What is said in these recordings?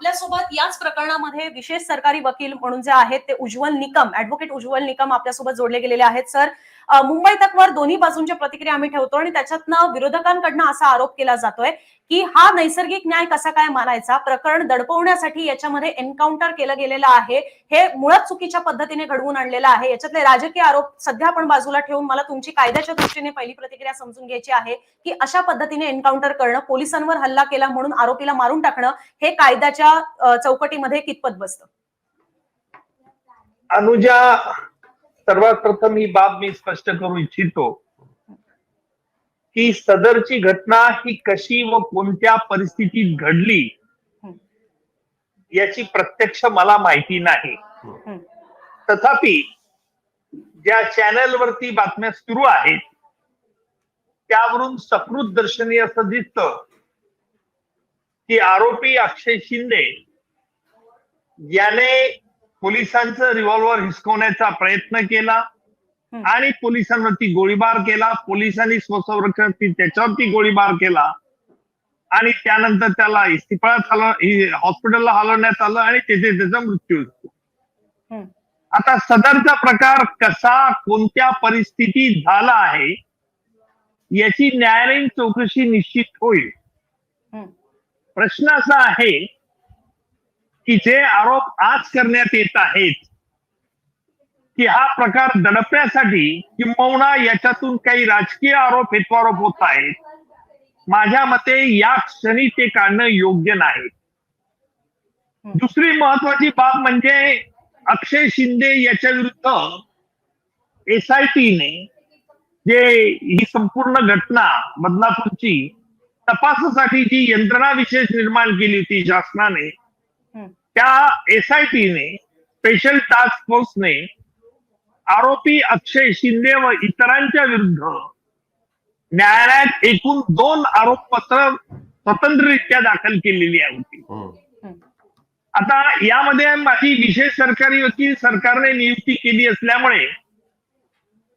आपल्यासोबत याच प्रकरणामध्ये विशेष सरकारी वकील म्हणून जे आहेत ते उज्ज्वल निकम ऍडव्होकेट उज्ज्वल निकम आपल्यासोबत जोडले गेलेले आहेत सर मुंबई तकवर दोन्ही बाजूंच्या प्रतिक्रिया आम्ही ठेवतो आणि त्याच्यातनं विरोधकांकडनं असा आरोप केला जातोय की हा नैसर्गिक न्याय कसा काय मानायचा? प्रकरण दडपवण्यासाठी याच्यामध्ये एन्काउंटर केलं गेलेलं आहे. हे मुळात चुकीच्या पद्धतीने घडवून आणलेलं आहे. याच्यातले राजकीय आरोप सध्या आपण बाजूला ठेवून मला तुमची कायद्याच्या दृष्टीने पहिली प्रतिक्रिया समजून घ्यायची आहे की अशा पद्धतीने एन्काउंटर करणं पोलिसांवर हल्ला केला म्हणून आरोपीला मारून टाकणं हे कायद्याच्या चौकटीमध्ये कितपत बसतं? अनुजा सर्वात प्रथम ही बाब मी स्पष्ट करू इच्छितो की सदरची घटना ही कशी व कोणत्या परिस्थितीत घडली. याची प्रत्यक्ष मला माहिती नाही. तथापि ज्या चॅनलवरती बातम्या सुरू आहेत त्यावरून सकृत दर्शनी असं दिसतं की आरोपी अक्षय शिंदे याने पोलिसांचं रिव्हॉल्वर हिसकवण्याचा प्रयत्न केला. आणि पोलिसांवरती गोळीबार केला पोलिसांनी स्वसंरक्षणासाठी त्याच्यावरती गोळीबार केला आणि त्यानंतर त्याला इस्तिफळात हॉस्पिटलला हलवण्यात आलं आणि तेथे त्याचा मृत्यू झाला. आता सदरचा प्रकार कसा कोणत्या परिस्थितीत झाला आहे याची न्यायालयीन चौकशी निश्चित होईल हं. प्रश्न असा आहे की जे आरोप आज करण्यात येत आहेत की हा प्रकार दडपण्यासाठी किंबहुना याच्यातून काही राजकीय आरोप हेतवारोप होत आहेत माझ्या मते या क्षणी ते काढणं योग्य नाही. दुसरी महत्वाची बाब म्हणजे अक्षय शिंदे याच्या विरुद्ध एसआयटीने जे ही संपूर्ण घटना बदलापूरची तपासासाठी जी यंत्रणा विशेष निर्माण केली होती शासनाने. त्या एसआयटीने स्पेशल टास्क फोर्सने आरोपी अक्षय शिंदे व इतरांच्या विरुद्ध न्यायालयात एकूण दोन आरोपपत्र स्वतंत्ररित्या दाखल केलेली होती आता यामध्ये माझी विशेष सरकारी वकील सरकारने नियुक्ती केली असल्यामुळे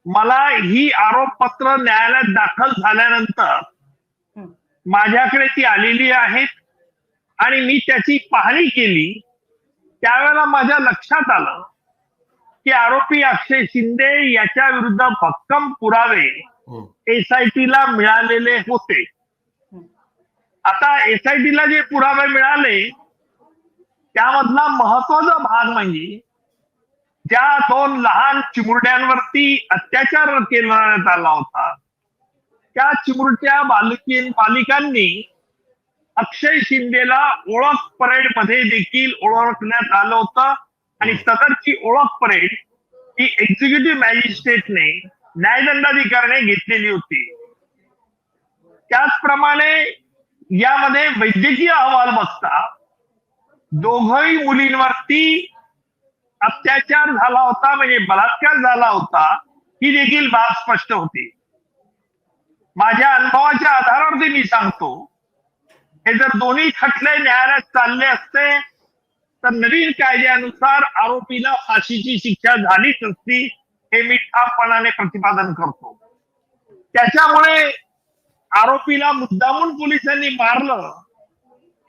मला ही आरोपपत्र न्यायालयात दाखल झाल्यानंतर. माझ्याकडे ती आलेली आहेत आणि मी त्याची पाहणी केली त्यावेळेला माझ्या लक्षात आलं की आरोपी अक्षय शिंदे याच्या विरुद्ध भक्कम पुरावे एसआयटीला मिळालेले होते हं. आता एसआयटीला जे पुरावे मिळाले त्यामधला महत्त्वाचा भाग म्हणजे ज्या दोन लहान चिमुरड्यांवरती अत्याचार केला आला होता त्या चिमुरट्या बालकीन बालिकांनी अक्षय शिंदेला ओळख परेडमध्ये देखील ओळखण्यात आलं होतं. आणि सदरची ओळख परेड ही एक्झिक्युटिव्ह मॅजिस्ट्रेटने न्यायदंडाधिकाऱ्याने घेतलेली होती. त्याचप्रमाणे यामध्ये वैद्यकीय अहवाल बघता दोघही मुलींवरती अत्याचार झाला होता म्हणजे बलात्कार झाला होता ही देखील बाब स्पष्ट होती. माझ्या अनुभवाच्या आधारावरती मी सांगतो हे जर दोन्ही खटले न्यायालयात चालले असते तर नवीन कायद्यानुसार आरोपीला फाशीची शिक्षा झालीच असती हे मी ठामपणाने प्रतिपादन करतो. त्याच्यामुळे आरोपीला मुद्दामून पोलिसांनी मारलं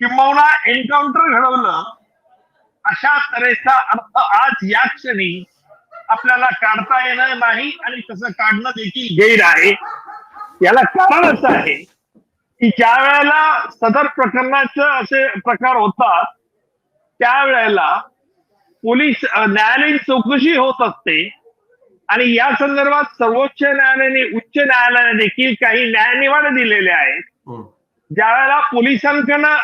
किंबहुना एन्काउंटर घडवलं अशा तऱ्हेचा अर्थ आज या क्षणी आपल्याला काढता येणार नाही आणि तसं काढणं देखील गैर आहे. याला कारण असं आहे की ज्या वेळेला सदर प्रकरणाचं असे प्रकार होतात त्यावेळेला पोलीस न्यायालयीन चौकशी होत असते. आणि या संदर्भात सर्वोच्च न्यायालयाने उच्च न्यायालयाने देखील काही न्यायनिवाडे दिलेले आहेत. ज्या वेळेला पोलिसांकडनं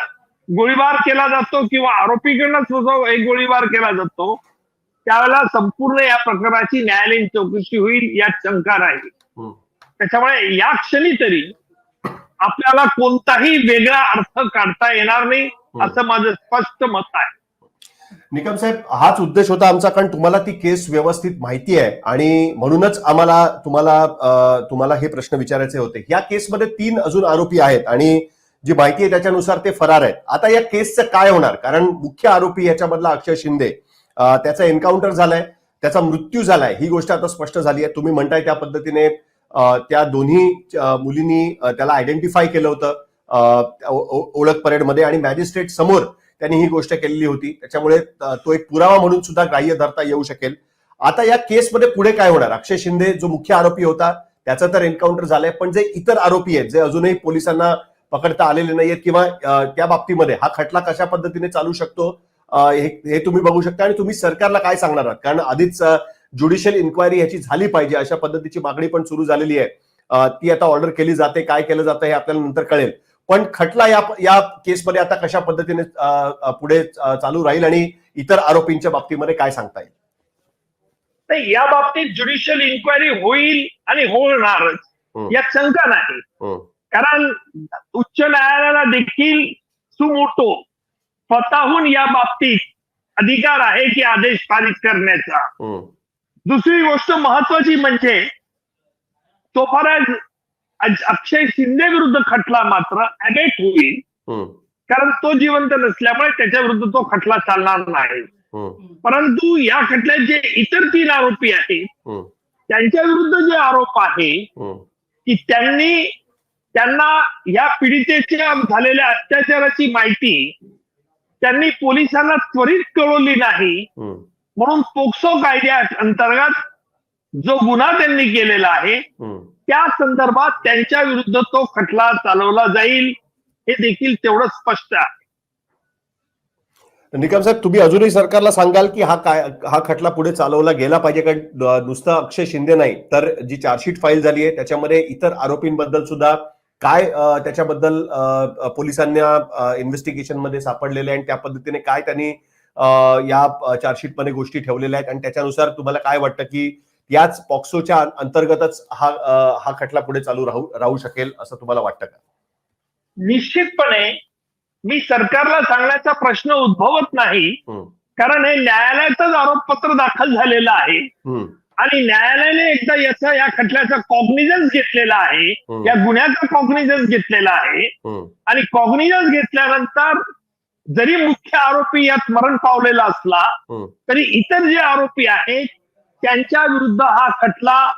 गोळीबार केला जातो किंवा आरोपीकडनं स्वतः एक गोळीबार केला जातो त्यावेळेला संपूर्ण या प्रकरणाची न्यायालयीन चौकशी होईल यात शंका राहील. त्याच्यामुळे या क्षणी तरी आपल्याला कोणताही वेगळा अर्थ काढता येणार नाही असं माझं स्पष्ट मत आहे. निकम साहेब हाच उद्देश होता आमचा कारण तुम्हाला ती केस व्यवस्थित माहिती आहे. आणि म्हणूनच आम्हाला तुम्हाला तुम्हाला हे प्रश्न विचारायचे होते. या केसमध्ये तीन अजून आरोपी आहेत आणि जी माहिती आहे त्याच्यानुसार ते फरार आहेत. आता या केसचं काय होणार? कारण मुख्य आरोपी याच्यामधला अक्षय शिंदे त्याचा एन्काउंटर झालाय त्याचा मृत्यू झालाय. ही गोष्ट आता स्पष्ट झाली आहे. तुम्ही म्हणताय त्या पद्धतीने त्या दोन्ही मुलींनी त्याला आयडेंटिफाय केलं होतं ओळख परेडमध्ये आणि मॅजिस्ट्रेट समोर त्यांनी ही गोष्ट केलेली होती. त्याच्यामुळे तो एक पुरावा म्हणून सुद्धा ग्राह्य धरता येऊ शकेल. आता या केसमध्ये पुढे काय होणार? अक्षय शिंदे जो मुख्य आरोपी होता त्याचा तर एन्काउंटर झालाय पण जे इतर आरोपी आहेत जे अजूनही पोलिसांना पकडता आलेले नाहीयेत किंवा त्या बाबतीमध्ये हा खटला कशा पद्धतीने चालू शकतो हे तुम्ही बघू शकता आणि तुम्ही सरकारला काय सांगणार आहात? कारण आधीच ज्युडिशियल इन्क्वायरी ह्याची झाली पाहिजे अशा पद्धतीची मागणी पण सुरू झालेली आहे. ती आता ऑर्डर केली जाते काय केलं जातं हे आपल्याला नंतर कळेल. पण खटला या या केसमध्ये आता कशा पद्धतीने पुढे चालू राहील आणि इतर आरोपींच्या बाबतीमध्ये काय सांगता येईल? नाही या बाबतीत ज्युडिशियल इन्क्वायरी होईल आणि होणारच. यात शंका नाही. कारण उच्च न्यायालयाला देखील सुमोटो स्वतःहून या बाबतीत अधिकार आहे की आदेश पारित करण्याचा. दुसरी गोष्ट महत्वाची म्हणजे तो फार अक्षय शिंदे विरुद्ध खटला मात्र अबेट होईल. कारण तो जिवंत नसल्यामुळे त्याच्या विरुद्ध तो खटला चालणार नाही. परंतु या खटल्यात जे इतर तीन आरोपी आहेत त्यांच्या विरुद्ध जे आरोप आहे की त्यांनी त्यांना या पीडितेच्या झालेल्या अत्याचाराची माहिती त्यांनी पोलिसांना त्वरित कळवली नाही. म्हणून पोक्सो कायद्या अंतर्गत जो गुन्हा त्यांनी केलेला आहे. त्या संदर्भात त्यांच्या विरुद्ध तो खटला चालवला जाईल हे देखील तेवढं स्पष्ट आहे निकम साहेब तुम्ही अजूनही सरकारला सांगाल की हा काय हा खटला पुढे चालवला गेला पाहिजे कारण नुसतं अक्षय शिंदे नाही तर जी चार्जशीट फाईल झाली आहे त्याच्यामध्ये इतर आरोपींबद्दल सुद्धा काय त्याच्याबद्दल पोलिसांना इन्व्हेस्टिगेशनमध्ये सापडलेले आहे आणि त्या पद्धतीने काय त्यांनी या चार्जशीटमध्ये गोष्टी ठेवलेल्या आहेत. आणि त्याच्यानुसार तुम्हाला काय वाटतं की याच पॉक्सोच्या अंतर्गतच हा हा खटला पुढे चालू राहू राहू शकेल असं तुम्हाला वाटतं का? निश्चितपणे मी सरकारला सांगण्याचा प्रश्न उद्भवत नाही. कारण हे न्यायालयातच आरोपपत्र दाखल झालेलं आहे. आणि न्यायालयाने एकदा याचा या खटल्याचा कॉग्निजन्स घेतलेला आहे. या गुन्ह्याचा कॉग्निजन्स घेतलेला आहे. आणि कॉग्निजन्स घेतल्यानंतर जरी मुख्य आरोपी यात मरण पावलेला असला. तरी इतर जे आरोपी आहेत त्यांच्या विरुद्ध हा खटला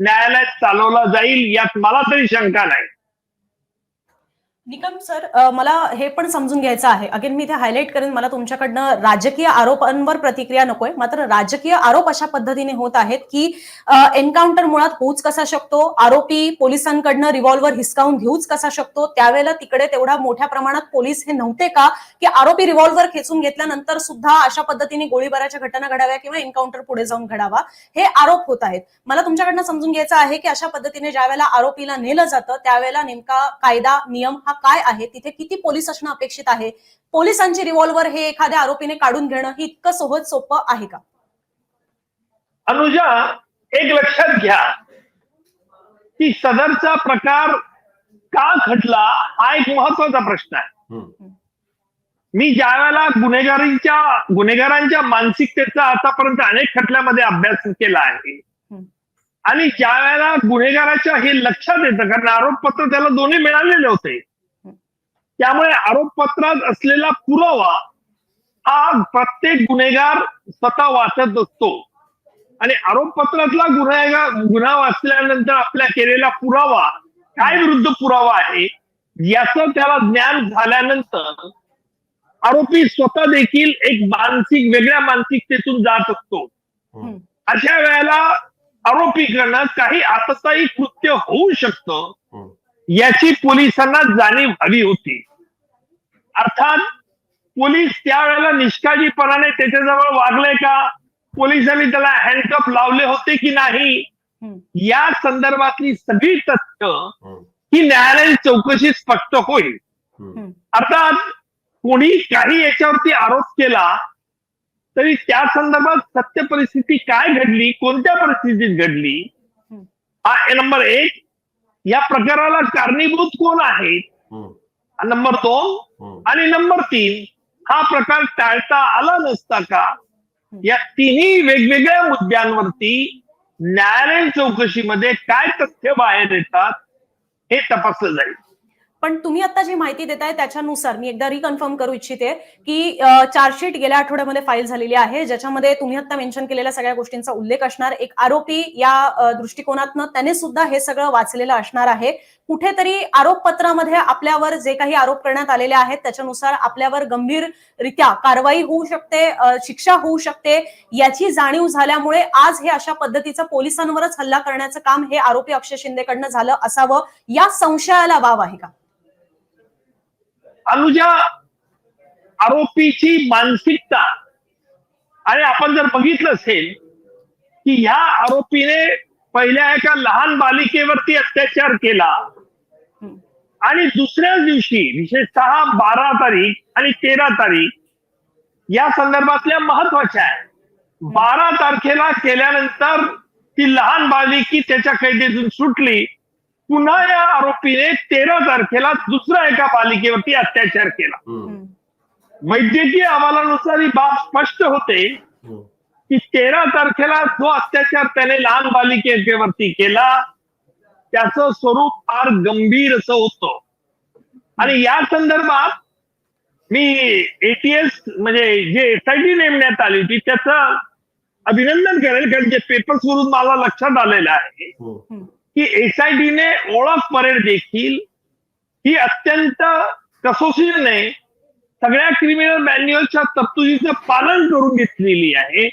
न्यायालयात चालवला जाईल यात मला तरी शंका नाही निकम सर मला हे पण समजून घ्यायचं आहे. अगेन मी इथे हायलाईट करेन मला तुमच्याकडनं राजकीय आरोपांवर प्रतिक्रिया नकोय. मात्र राजकीय आरोप अशा पद्धतीने होत आहेत की एन्काउंटर मुळात होऊच कसा शकतो? आरोपी पोलिसांकडनं रिव्हॉल्वर हिसकावून घेऊच कसा शकतो? त्यावेळेला तिकडे तेवढ्या मोठ्या प्रमाणात पोलीस हे नव्हते का? की आरोपी रिव्हॉल्वर खेचून घेतल्यानंतर सुद्धा अशा पद्धतीने गोळीबाराच्या घटना घडाव्या किंवा एन्काउंटर पुढे जाऊन घडावा? हे आरोप होत आहेत. मला तुमच्याकडनं समजून घ्यायचं आहे की अशा पद्धतीने ज्यावेळेला आरोपीला नेलं जातं त्यावेळेला नेमका कायदा नियम हा काय आहे तिथे किती पोलीस असणं अपेक्षित आहे? पोलिसांची रिव्हॉल्वर हे एखाद्या आरोपीने काढून घेणं ही इतकं सहज सोपं आहे का? अनुजा एक लक्षात घ्या. की सदरचा प्रकार का घडला हा एक महत्त्वाचा प्रश्न आहे. मी ज्या वेळेला गुन्हेगारीच्या गुन्हेगारांच्या मानसिकतेचा आतापर्यंत अनेक खटल्यामध्ये अभ्यास केला आहे. आणि ज्या वेळेला गुन्हेगाराच्या हे लक्षात येतं कारण आरोपपत्र त्याला दोन्ही मिळालेले होते त्यामुळे आरोपपत्रात असलेला पुरावा हा प्रत्येक गुन्हेगार स्वतः वाचत असतो आणि आरोपपत्रातला गुन्हेगार गुन्हा वाचल्यानंतर आपल्या केलेला पुरावा काय विरुद्ध पुरावा आहे याचं त्याला ज्ञान झाल्यानंतर आरोपी स्वतः देखील एक मानसिक वेगळ्या मानसिकतेतून जात असतो. अशा वेळेला आरोपीकडनं काही आतताई कृत्य होऊ शकतं. याची पोलिसांना जाणीव हवी होती अर्थात पोलीस त्यावेळेला निष्काळजीपणाने त्याच्याजवळ वागले का पोलिसांनी त्याला हँडकप लावले होते की नाही. या संदर्भातली सगळी तथ्य. ही न्यायालयीन चौकशी स्पष्ट होईल. अर्थात कोणी काही याच्यावरती आरोप केला तरी त्या संदर्भात सत्य परिस्थिती काय घडली कोणत्या परिस्थितीत घडली. हा नंबर एक या प्रकाराला कारणीभूत कोण आहेत. नंबर दोन हम्म. आणि नंबर तीन हा प्रकार टाळता आला नसता का? या तिन्ही वेगवेगळ्या मुद्द्यांवरती न्यायालयीन चौकशीमध्ये काय तथ्य बाहेर येतात हे तपासलं जाईल. पण तुम्ही आता जी माहिती देताय त्याच्यानुसार मी एकदा रिकन्फर्म करू इच्छिते की चार्जशीट गेल्या आठवड्यामध्ये फाईल झालेली आहे ज्याच्यामध्ये तुम्ही आता मेन्शन केलेल्या सगळ्या गोष्टींचा उल्लेख असणार. एक आरोपी या दृष्टिकोनातनं त्याने सुद्धा हे सगळं वाचलेलं असणार आहे. कुठेतरी आरोपपत्रामध्ये आपल्यावर जे काही आरोप करण्यात आलेले आहेत त्याच्यानुसार आपल्यावर गंभीररित्या कारवाई होऊ शकते शिक्षा होऊ शकते याची जाणीव झाल्यामुळे आज हे अशा पद्धतीचं पोलिसांवरच हल्ला करण्याचं काम हे आरोपी अक्षय शिंदेकडनं झालं असावं. या संशयाला वाव आहे का? अनुजा आरोपीची मानसिकता आणि आपण जर बघितलं असेल की ह्या आरोपीने पहिल्या एका लहान बालिकेवरती अत्याचार केला आणि दुसऱ्याच दिवशी विशेषतः बारा तारीख आणि तेरा तारीख या संदर्भातल्या महत्त्वाच्या आहे बारा तारखेला केल्यानंतर ती लहान बालिकी त्याच्या कैदेतून सुटली. पुन्हा या आरोपीने तेरा तारखेला दुसऱ्या एका बालिकेवरती अत्याचार केला. वैद्यकीय अहवालानुसार ही बाब स्पष्ट होते की तेरा तारखेला जो अत्याचार त्याने लहान बालिकेवरती केला त्याचं स्वरूप फार गंभीर असं होतं. आणि या संदर्भात मी एटीएस म्हणजे जे एसआयटी नेमण्यात आली होती त्याचं अभिनंदन करेल कारण जे पेपर्स वरून मला लक्षात आलेलं आहे की एसआयटीने ओळख परेड देखील ही अत्यंत कसोशीने सगळ्या क्रिमिनल मॅन्युअलच्या तरतुदीचं पालन करून घेतलेली आहे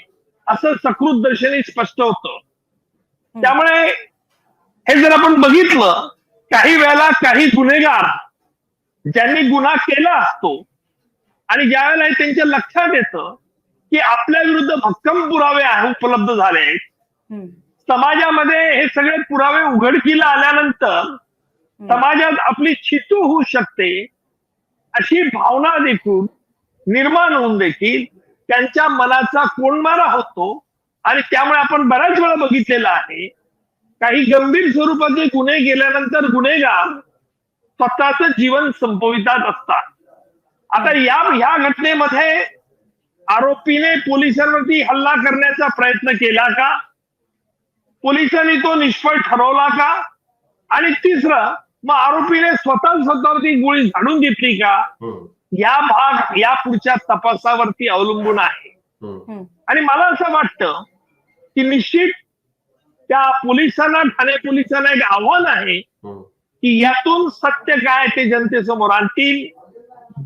असं सकृत दर्शनी स्पष्ट होतं. त्यामुळे हे जर आपण बघितलं काही वेळेला काही गुन्हेगार ज्यांनी गुन्हा केला असतो आणि ज्या वेळेला हे त्यांच्या लक्षात येतं की आपल्या विरुद्ध भक्कम पुरावे उपलब्ध झाले आहेत. समाजामध्ये हे सगळे पुरावे उघडकीला आल्यानंतर समाजात आपली चितू होऊ शकते अशी भावना देखील निर्माण होऊन देखील त्यांच्या मनाचा कोणमारा होतो. आणि त्यामुळे आपण बऱ्याच वेळा बघितलेलं आहे काही गंभीर स्वरूपाचे गुन्हे गेल्यानंतर गुन्हेगार स्वतःच जीवन संपवितात असतात. आता या ह्या घटनेमध्ये आरोपीने पोलिसांवरती हल्ला करण्याचा प्रयत्न केला का? पोलिसांनी तो निष्फळ ठरवला का? आणि तिसरं मग आरोपीने स्वतः स्वतःवरती गोळी झाडून घेतली का? या भाग या पुढच्या तपासावरती अवलंबून आहे. आणि मला असं वाटतं की निश्चित त्या पोलिसांना ठाणे पोलिसांना एक आव्हान आहे की यातून सत्य काय ते जनतेसमोर आणतील.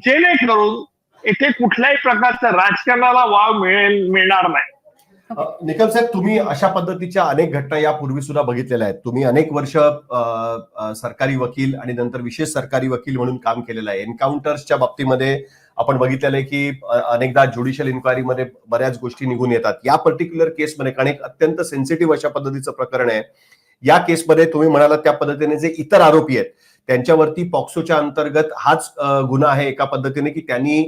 जेणेकरून येथे कुठल्याही प्रकारचं राजकारणाला वाव मिळेल मिळणार नाही. निकम साहेब तुम्ही अशा पद्धतीच्या अनेक घटना यापूर्वी सुद्धा बघितलेल्या आहेत. तुम्ही अनेक वर्ष सरकारी वकील आणि नंतर विशेष सरकारी वकील म्हणून काम केलेलं आहे. एन्काउंटर्सच्या बाबतीमध्ये आपण बघितलेलं आहे की अनेकदा ज्युडिशियल इन्क्वायरीमध्ये बऱ्याच गोष्टी निघून येतात. या पर्टिक्युलर केसमध्ये कारण एक अत्यंत सेन्सिटिव्ह अशा पद्धतीचं प्रकरण आहे. या केसमध्ये तुम्ही म्हणालात त्या पद्धतीने जे इतर आरोपी आहेत त्यांच्यावरती पॉक्सोच्या अंतर्गत हाच गुन्हा आहे एका पद्धतीने की त्यांनी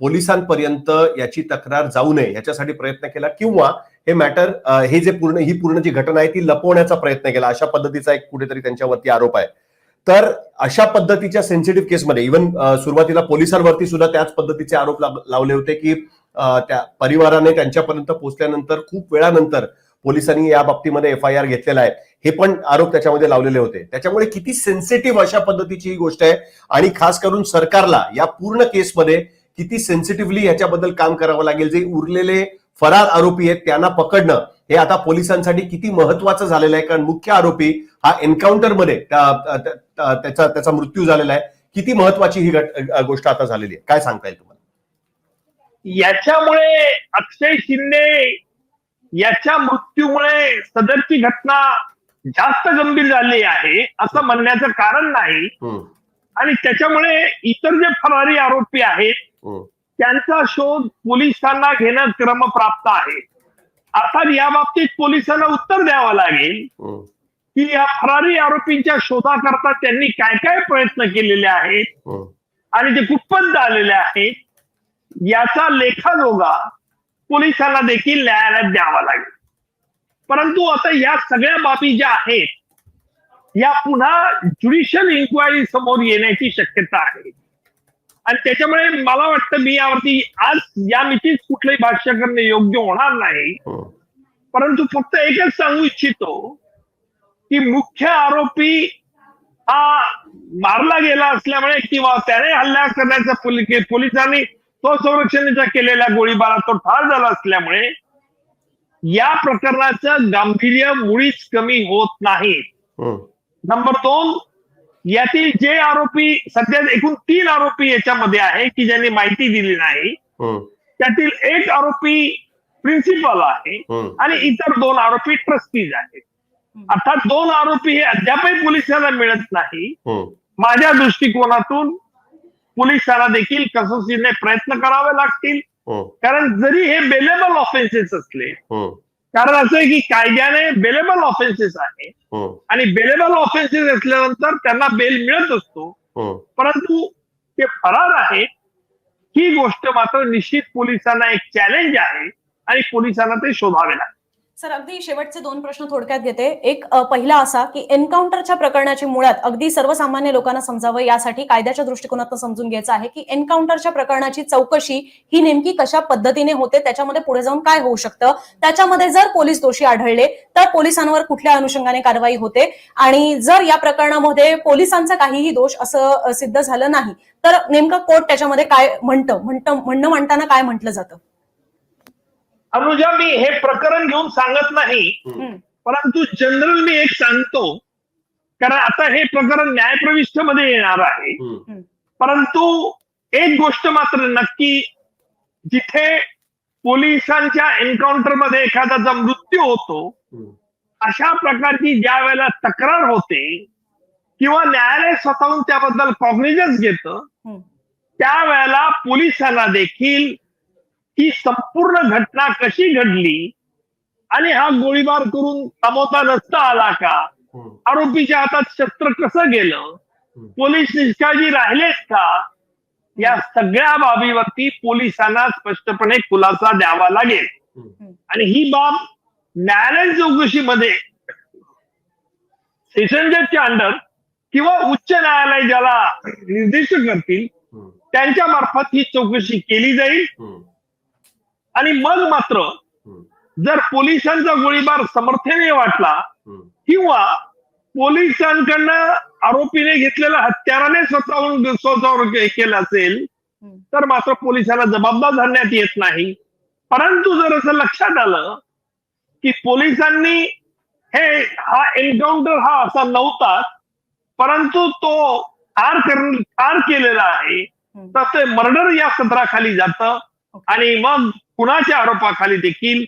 पोलिसांपर्यंत याची तक्रार जाऊ नये याच्यासाठी प्रयत्न केला किंवा हे मॅटर हे जे पूर्ण ही पूर्ण जी घटना आहे ती लपवण्याचा प्रयत्न केला अशा पद्धतीचा एक कुठेतरी त्यांच्यावरती आरोप आहे. तर अशा पद्धतीच्या सेन्सिटिव्ह केसमध्ये इव्हन सुरुवातीला पोलिसांवरती सुद्धा त्याच पद्धतीचे आरोप लावले होते की त्या परिवाराने त्यांच्यापर्यंत पोहोचल्यानंतर खूप वेळानंतर पोलिसांनी या बाबतीमध्ये एफ आय आर घेतलेला आहे. हे पण आरोप त्याच्यामध्ये लावलेले होते. त्याच्यामुळे किती सेन्सिटिव्ह अशा पद्धतीची ही गोष्ट आहे आणि खास करून सरकारला या पूर्ण केसमध्ये किती सेन्सिटिव्हली ह्याच्याबद्दल काम करावं लागेल. जे उरलेले फरार आरोपी आहेत त्यांना पकडणं हे आता पोलिसांसाठी किती महत्वाचं झालेलं आहे? कारण मुख्य आरोपी हा एन्काउंटरमध्ये त्या- त्या- त्या- त्याचा त्याचा मृत्यू झालेला आहे. किती महत्वाची ही गोष्ट आता झालेली आहे? काय सांगता येईल तुम्हाला? याच्यामुळे अक्षय शिंदे याच्या मृत्यूमुळे सदरची घटना जास्त गंभीर झाली आहे असं म्हणण्याचं कारण नाही. आणि त्याच्यामुळे इतर जे फरारी आरोपी आहेत त्यांचा शोध पोलिसांना घेणं क्रमप्राप्त आहे. अर्थात या बाबतीत पोलिसांना उत्तर द्यावं लागेल की या फरारी आरोपींच्या शोधाकरता त्यांनी काय काय प्रयत्न केलेले आहेत. आणि ते कुठपर्यंत आलेले आहेत याचा लेखाजोगा पोलिसांना देखील न्यायालयात द्यावा लागेल. परंतु आता या सगळ्या बाबी ज्या आहेत या पुन्हा ज्युडिशियल इन्क्वायरी समोर येण्याची शक्यता आहे. आणि त्याच्यामुळे मला वाटतं मी यावरती आज या मितीत कुठलंही भाष्य करणं योग्य होणार नाही. हम्म. परंतु फक्त एकच सांगू इच्छितो की मुख्य आरोपी हा मारला गेला असल्यामुळे किंवा त्याने हल्ला करण्याचा पोलि- पोलिसांनी तो संरक्षणाच्या केलेल्या गोळीबारात तो ठार झाला असल्यामुळे या प्रकरणाचं गांभीर्य मुळीच कमी होत नाही. हम्म, नंबर दोन यातील जे आरोपी सध्या एकूण तीन आरोपी याच्यामध्ये आहे की ज्यांनी माहिती दिली नाही त्यातील एक आरोपी प्रिन्सिपल आहे आणि इतर दोन आरोपी ट्रस्टीज आहेत. अर्थात दोन आरोपी हे अद्यापही पोलिसांना मिळत नाही. माझ्या दृष्टिकोनातून पोलिसांना देखील कसोशीने प्रयत्न करावे लागतील. कारण जरी हे बेलेबल ऑफेन्सेस असले कारण असं आहे की कायद्याने बेलेबल ऑफेन्सेस आहे. आणि बेलेबल ऑफेन्सेस असल्यानंतर त्यांना बेल मिळत असतो. परंतु ते फरार आहेत. ही गोष्ट मात्र निश्चित पोलिसांना एक चॅलेंज आहे. आणि पोलिसांना ते शोधावे लागेल सर अगदी शेवटचे दोन प्रश्न थोडक्यात घेते. एक पहिला असा की एन्काउंटरच्या प्रकरणाची मुळात अगदी सर्वसामान्य लोकांना समजावं यासाठी कायद्याच्या दृष्टिकोनातून समजून घ्यायचं आहे की एन्काउंटरच्या प्रकरणाची चौकशी ही नेमकी कशा पद्धतीने होते त्याच्यामध्ये पुढे जाऊन काय होऊ शकतं? त्याच्यामध्ये जर पोलीस दोषी आढळले तर पोलिसांवर कुठल्या अनुषंगाने कारवाई होते? आणि जर या प्रकरणामध्ये पोलिसांचा काहीही दोष असं सिद्ध झालं नाही तर नेमकं कोर्ट त्याच्यामध्ये काय म्हणतं? म्हणतं म्हणणं मांडताना काय म्हटलं जातं? अनुजा मी हे प्रकरण घेऊन सांगत नाही. परंतु जनरल मी एक सांगतो कारण आता हे प्रकरण न्यायप्रविष्ठमध्ये येणार आहे परंतु एक गोष्ट मात्र नक्की जिथे पोलिसांच्या एन्काउंटरमध्ये एखाद्याचा मृत्यू होतो अशा प्रकारची ज्या वेळेला तक्रार होते किंवा न्यायालय स्वतःहून त्याबद्दल कॉग्निजन्स घेतं. त्यावेळेला पोलिसांना देखील ही संपूर्ण घटना कशी घडली? आणि हा गोळीबार करून थांबवता नसता आला का? आरोपीच्या हातात शस्त्र कसं गेलं? पोलीस निष्काळजी राहिलेत का? या सगळ्या बाबीवरती पोलिसांना स्पष्टपणे खुलासा द्यावा लागेल. आणि ही बाब न्यायालयीन चौकशीमध्ये सेशन जजच्या अंडर किंवा उच्च न्यायालय ज्याला निर्दिष्ट करतील त्यांच्या मार्फत ही चौकशी केली जाईल. आणि मग मात्र जर पोलिसांचा गोळीबार समर्थनीय वाटला. किंवा पोलिसांकडनं आरोपीने घेतलेल्या हत्याराने स्वतःहून स्वतःवर के- केलं असेल. तर मात्र पोलिसांना जबाबदार धरण्यात येत नाही परंतु जर असं लक्षात आलं की पोलिसांनी हे हा एन्काउंटर हा असा नव्हता परंतु तो ठार कर ठार केलेला आहे. तर ते मर्डर या सदराखाली जातं आणि मग कुणाच्या आरोपाखाली देखील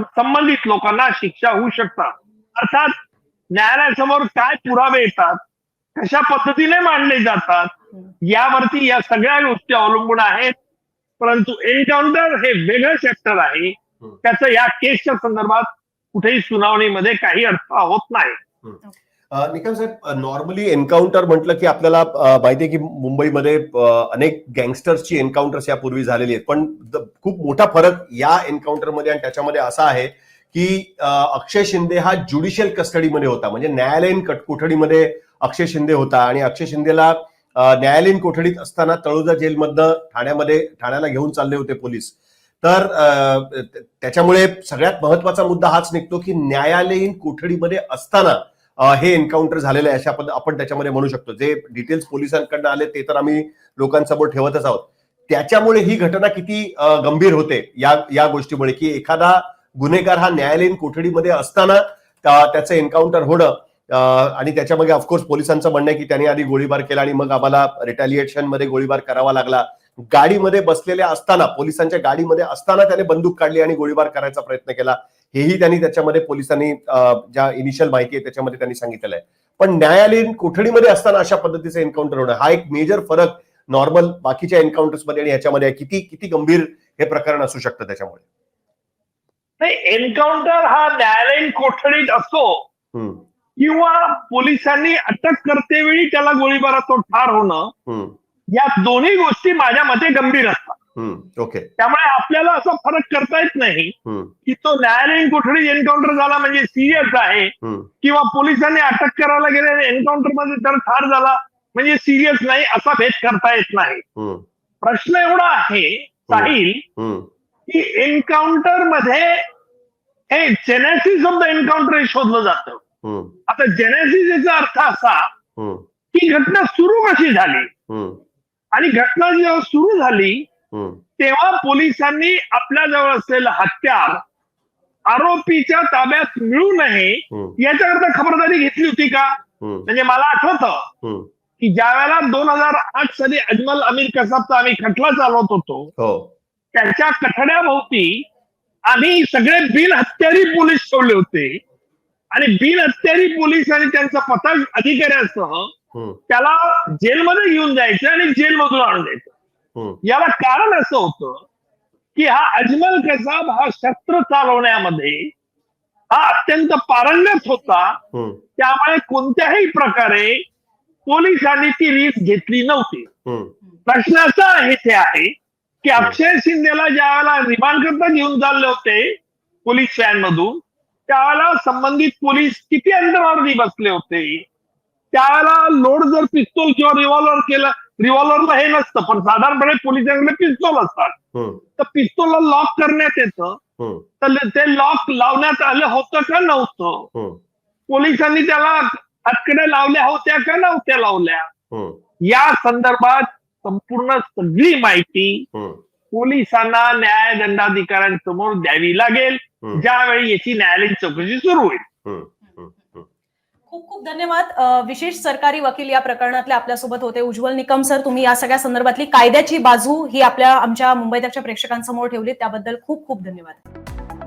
संबंधित लोकांना शिक्षा होऊ शकतात? अर्थात न्यायालयासमोर काय पुरावे येतात? कशा पद्धतीने मांडले जातात. यावरती या सगळ्या गोष्टी अवलंबून आहेत. परंतु एन्काउंटर हे वेगळं चॅप्टर आहे. त्याचं या केसच्या संदर्भात कुठेही सुनावणीमध्ये काही अर्थ होत नाही. निकम साहेब नॉर्मली एन्काउंटर म्हटलं की आपल्याला माहिती आहे की मुंबईमध्ये अनेक गँगस्टर्सची एन्काउंटर्स यापूर्वी झालेली आहेत. पण खूप मोठा फरक या एन्काउंटरमध्ये आणि त्याच्यामध्ये असा आहे की अक्षय शिंदे हा ज्युडिशियल कस्टडीमध्ये होता. म्हणजे न्यायालयीन कोठडीमध्ये अक्षय शिंदे होता. आणि अक्षय शिंदेला न्यायालयीन कोठडीत असताना तळोजा जेलमधनं ठाण्यामध्ये ठाण्याला घेऊन चालले होते पोलीस. तर त्याच्यामुळे सगळ्यात महत्त्वाचा मुद्दा हाच निघतो की न्यायालयीन कोठडीमध्ये असताना हे एन्काउंटर झालेलं आहे अशा आपण त्याच्यामध्ये म्हणू शकतो. जे डिटेल्स पोलिसांकडनं आले ते तर आम्ही लोकांसमोर ठेवतच आहोत. त्याच्यामुळे ही घटना किती गंभीर होते या या गोष्टीमुळे? की एखादा गुन्हेगार हा न्यायालयीन कोठडीमध्ये असताना त्या- त्याचं एन्काउंटर होणं आणि त्याच्यामध्ये ऑफकोर्स पोलिसांचं म्हणणं आहे की त्यांनी आधी गोळीबार केला आणि मग आम्हाला रिटॅलिएशनमध्ये गोळीबार करावा लागला. गाडीमध्ये बसलेल्या असताना पोलिसांच्या गाडीमध्ये असताना त्याने बंदूक काढली आणि गोळीबार करायचा प्रयत्न केला. हेही त्यांनी त्याच्यामध्ये पोलिसांनी ज्या इनिशियल माहिती आहे त्याच्यामध्ये त्यांनी सांगितलेलं आहे. पण न्यायालयीन कोठडीमध्ये असताना अशा पद्धतीचं एन्काउंटर होणं हा एक मेजर फरक नॉर्मल बाकीच्या एन्काउंटर्समध्ये आणि ह्याच्यामध्ये. किती किती गंभीर हे प्रकरण असू शकतं त्याच्यामुळे? नाही एन्काउंटर हा न्यायालयीन कोठडीत असो हम्म, किंवा पोलिसांनी अटक करतेवेळी त्याला गोळीबारात तो ठार होणं या दोन्ही गोष्टी माझ्या मते गंभीर असतात. ओके त्यामुळे आपल्याला असा फरक करता येत नाही की तो न्यायालयीन कोठडी एन्काउंटर झाला म्हणजे सिरियस आहे किंवा पोलिसांनी अटक करायला गेले एन्काउंटरमध्ये तर ठार झाला म्हणजे सिरियस नाही असा भेद करता येत नाही. प्रश्न एवढा आहे साहिल की एन्काउंटरमध्ये हे जेनेसिस ऑफ द एन्काउंटर हे शोधलं जातं. आता जेनेसिस याचा अर्थ असा ही घटना सुरू कशी झाली? आणि घटना जेव्हा सुरू झाली तेव्हा पोलिसांनी आपल्या जवळ असलेलं हत्यार आरोपीच्या ताब्यात मिळू नये याच्याकरता खबरदारी घेतली होती का? म्हणजे मला आठवतं. की ज्या वेळेला दोन हजार आठ साली अजमल अमीर कसाबचा आम्ही खटला चालवत होतो हो. त्याच्या कठड्याभोवती आम्ही सगळे बिन हत्यारी पोलीस ठेवले होते. आणि बिन हत्यारी पोलीस आणि त्यांचा पथक अधिकाऱ्यासह त्याला जेलमध्ये घेऊन जायचं आणि जेलमधून आणून द्यायचं. याला कारण असं होतं की हा अजमल कसाब हा शस्त्र चालवण्यामध्ये हा अत्यंत पारंगत होता. त्यामुळे कोणत्याही प्रकारे पोलिसांनी ती रिस्क घेतली नव्हती. प्रश्न असा आहे ते आहे की अक्षय शिंदेला ज्या वेळेला रिमांड करता घेऊन चालले होते पोलीस व्हॅन मधून त्यावेळेला संबंधित पोलीस किती अंतरावरती बसले होते? त्यावेळेला लोड जर पिस्तोल किंवा रिव्हॉल्वर केलं रिव्हॉल्वरला हे नसतं पण साधारणपणे पोलिसांकडे पिस्तोल असतात. तर पिस्तोलला लॉक करण्यात येतं. तर ते लॉक लावण्यात आलं होतं का नव्हतं? पोलिसांनी त्याला हातकडे लावल्या होत्या का नव्हत्या लावल्या? या संदर्भात संपूर्ण सगळी माहिती पोलिसांना न्याय दंडाधिकाऱ्यांसमोर द्यावी लागेल. ज्यावेळी याची न्यायालयीन चौकशी सुरू होईल. खूप खूप धन्यवाद. विशेष सरकारी वकील या प्रकरणातले आपल्यासोबत होते उज्ज्वल निकम सर. तुम्ही या सगळ्या संदर्भातली कायद्याची बाजू ही आपल्या आमच्या मुंबईतच्या प्रेक्षकांसमोर ठेवली त्याबद्दल खूप खूप धन्यवाद.